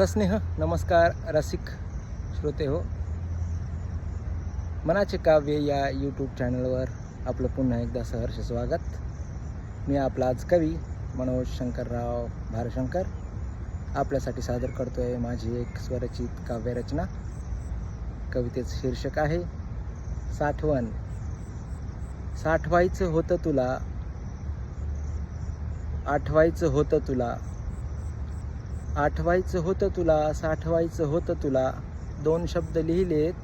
सस्नेह नमस्कार रसिक श्रोते हो. मनाचे काव्य या यूट्यूब चॅनलवर आपलं पुन्हा एकदा सहर्ष स्वागत. मी आपला आज कवी मनोज शंकरराव भारशंकर. आपल्यासाठी सादर करतो आहे माझी एक स्वरचित काव्यरचना कवितेचं शीर्षक आहे साठवण. साठवायचं होतं तुला आठवायचं होतं तुला. आठवायचं होतं तुला साठवायचं होतं तुला. दोन शब्द लिहिलेत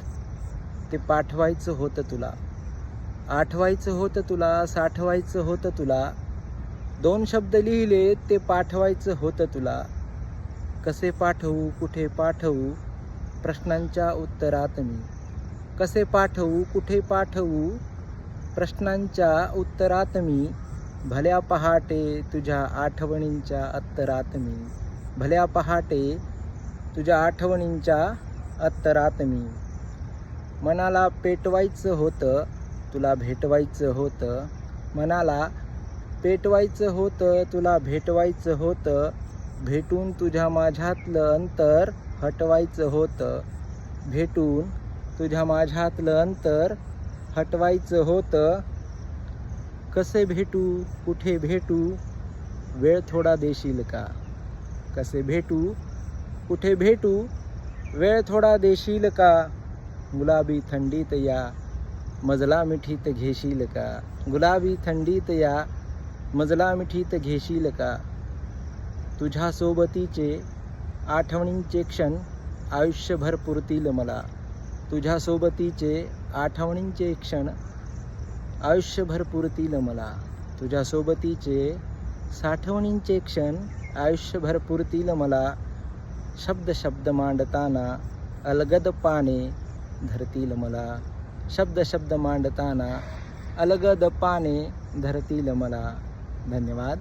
ते पाठवायचं होतं तुला. आठवायचं होतं तुला साठवायचं होतं तुला. दोन शब्द लिहिलेत ते पाठवायचं होतं तुला. कसे पाठवू कुठे पाठवू? प्रश्नांच्या उत्तरात मी कसे पाठवू कुठे पाठवू? प्रश्नांच्या उत्तरात मी भल्या पहाटे तुझ्या आठवणींच्या अत्तरात मी भल्या पहाटे तुझ्या आठवणींच्या अत्तरात मी मनाला पेटवायचं होतं तुला भेटवायचं होतं. मनाला पेटवायचं होतं तुला भेटवायचं होतं. भेटून तुझ्या माझ्यातलं अंतर हटवायचं होतं. भेटून तुझ्या माझ्यातलं अंतर हटवायचं होतं. कसे भेटू कुठे भेटू वेळ थोडा देशील का? कसे भेटू? कुठे भेटू? वेळ थोडा देशील का? गुलाबी थंडीत या. मजला मिठीत घेशील का? गुलाबी थंडीत या. मजला मिठीत घेशील का? तुझ्या सोबतीचे आठवणींचे क्षण आयुष्यभर पुरतील मला. तुझ्या सोबतीचे आठवणींचे क्षण आयुष्यभर पुरतील मला. तुझ्या सोबतीचे साठवणींचे क्षण आयुष्यभर पुरतील मला. शब्द शब्द मांडताना अलगद पाने धरतील मला. शब्द शब्द मांडताना अलगद पाने धरतील मला. धन्यवाद.